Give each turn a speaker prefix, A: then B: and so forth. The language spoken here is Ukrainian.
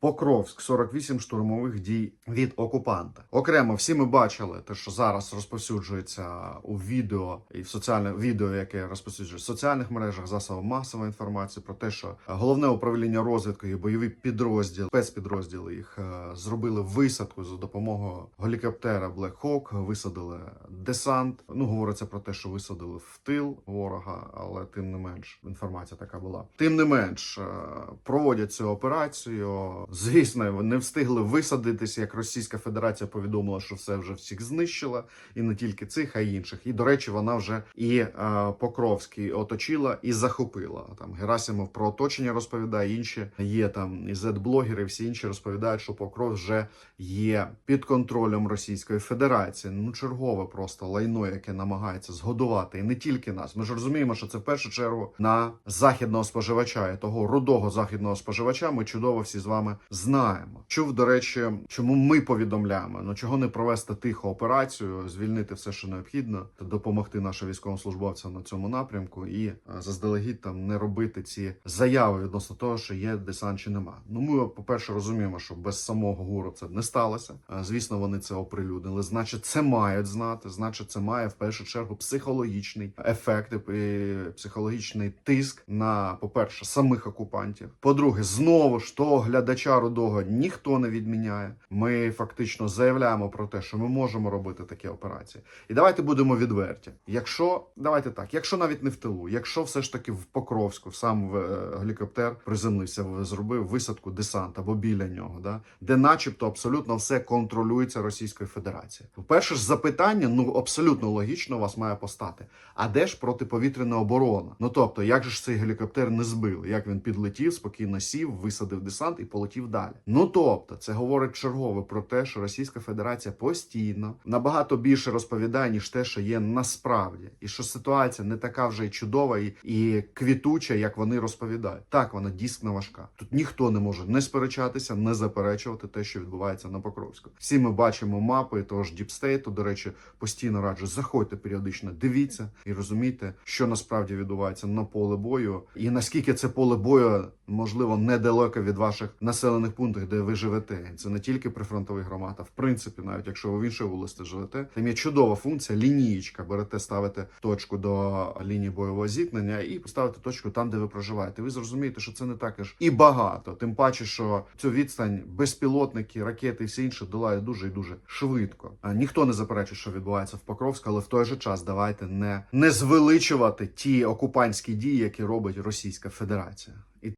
A: Покровськ 48 штурмових дій від окупанта. Окремо, всі ми бачили те, що зараз розповсюджується у відео і в соціальних відео, яке розповсюджується в соціальних мережах, засобах масової інформації про те, що головне управління розвідки і бойові підрозділи, спецпідрозділи їх е, зробили висадку за допомогою гелікоптера Black Hawk, висадили десант. Ну говориться про те, що висадили в тил ворога, але тим не менш інформація така була. Тим не менш е, проводять цю операцію. Звісно, не встигли висадитися, як Російська Федерація повідомила, що все вже всіх знищила, і не тільки цих, а й інших. І до речі, вона вже і е, Покровський оточила і захопила. Там Герасимов про оточення розповідає. Інші є там і зет-блогери, всі інші розповідають, що Покров вже є під контролем Російської Федерації. Ну, чергове просто лайно, яке намагається згодувати і не тільки нас. Ми ж розуміємо, що це в першу чергу на західного споживача і того рудого західного споживача. Ми чудово всі з вами знаємо. Чув, до речі, чому ми повідомляємо? Ну чого не провести тиху операцію, звільнити все, що необхідно, допомогти нашим військовослужбовцям на цьому напрямку і е, заздалегідь там не робити ці заяви відносно того, що є десант чи нема. Ну ми, по перше, розуміємо, що без самого гуру це не сталося. Е, Звісно, вони це оприлюднили. Значить, це мають знати. Значить, це має в першу чергу психологічний ефект і психологічний тиск на, по-перше, самих окупантів. По-друге, знову ж того глядача рудого ніхто не відміняє. Ми фактично заявляємо про те, що ми можемо робити такі операції. І давайте будемо відверті. Якщо давайте так, якщо навіть не в тилу, якщо все ж таки в Покровську сам е, гелікоптер приземлився, зробив висадку десант або біля нього, да, де, начебто, абсолютно все контролюється Російською Федерацією. Перше ж запитання, ну абсолютно логічно вас має постати. А де ж протиповітряна оборона? Ну тобто, як же ж цей гелікоптер не збили? Як він підлетів, спокійно сів, висадив десант і полетів далі? Ну тобто, це говорить чергове про те, що Російська Федерація постійно набагато більше розповідає, ніж те, що є насправді, і що ситуація не така вже й чудова і, і квітуча, як вони розповідають. Так, вона дійсно важка. Тут ніхто не може не сперечатися, не заперечувати те, що відбувається на Покровську. Всі ми бачимо мапи того ж Діпстейту. До речі, постійно раджу заходьте періодично, дивіться і розумійте, що насправді відбувається на поле бою, і наскільки це поле бою можливо недалеко від ваших населених пунктів, де ви живете. Це не тільки прифронтових громад, а в принципі, навіть якщо ви в іншій області живете, там є чудова функція лінієчка. Берете, ставите точку до лінії бойового зіткнення і ставите точку там, де ви проживаєте. Ви зрозумієте, що це не так аж і багато. Тим паче, що цю відстань безпілотники, ракети і все інше долають дуже і дуже швидко. А ніхто не заперечує, що відбувається в Покровську, але в той же час давайте не, не звеличувати ті окупантські дії, які робить Російська Федерація.